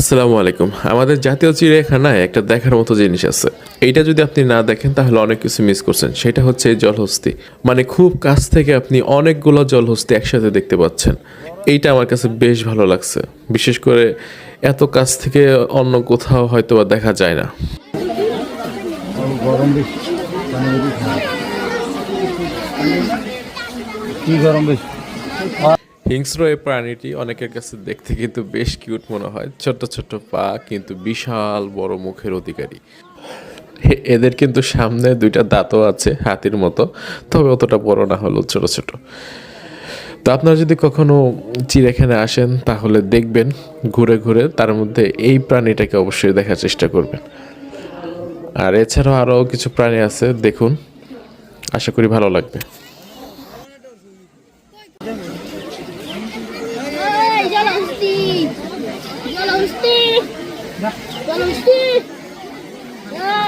আসসালামু আলাইকুম। আমাদের জাতীয় চিড়িয়াখানায় একটা দেখার মতো জিনিস আছে। এইটা যদি আপনি না দেখেন, তাহলে অনেক কিছু মিস করছেন। সেটা হচ্ছে জলহস্তি। মানে খুব কাছ থেকে আপনি অনেকগুলো জলহস্তি একসাথে দেখতে পাচ্ছেন। এইটা আমার কাছে বেশ ভালো লাগছে। বিশেষ করে এত কাছ থেকে অন্য কোথাও হয়তো বা দেখা যায় না। গরম হিংস্র এই প্রাণীটি অনেকের কাছে দেখতে কিন্তু বেশ কিউট মনে হয়। ছোট ছোট পা কিন্তু বিশাল বড় মুখের অধিকারী। এদের কিন্তু সামনে দুইটা দাঁতও আছে, হাতির মতো। তবে অতটা বড় না হলেও ছোট ছোট। তো আপনারা যদি কখনো চিড়িয়াখানে আসেন, তাহলে দেখবেন ঘুরে ঘুরে তার মধ্যে এই প্রাণীটাকে অবশ্যই দেখার চেষ্টা করবেন। আর এছাড়াও আরও কিছু প্রাণী আছে, দেখুন। আশা করি ভালো লাগবে Hey, জলহস্তি জলহস্তি ওই ওড়া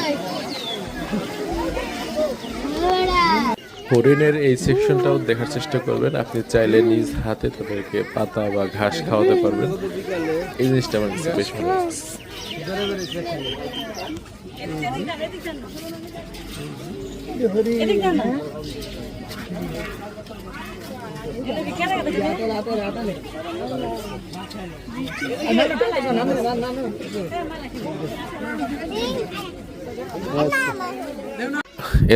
এই হরিণের এই সেকশনটাও দেখার চেষ্টা করবেন। আপনি চাইলে নিজ হাতে তাদেরকে পাতা বা ঘাস খাওয়াতে পারবেন। এই জিনিসটা আমার বেশ ভালো।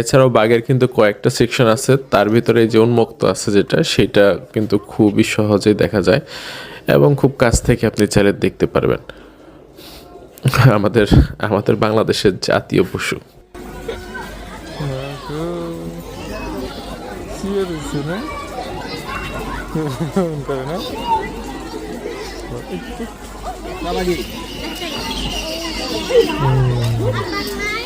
এছাড়াও বাঘের কিন্তু কয়েকটা সেকশন আছে। তার ভিতরে যে উন্মুক্ত আছে যেটা, সেটা কিন্তু খুবই সহজেই দেখা যায় এবং খুব কাছ থেকে আপনি চাইলে দেখতে পারবেন। আমাদের আমাদের বাংলাদেশের জাতীয় পশু।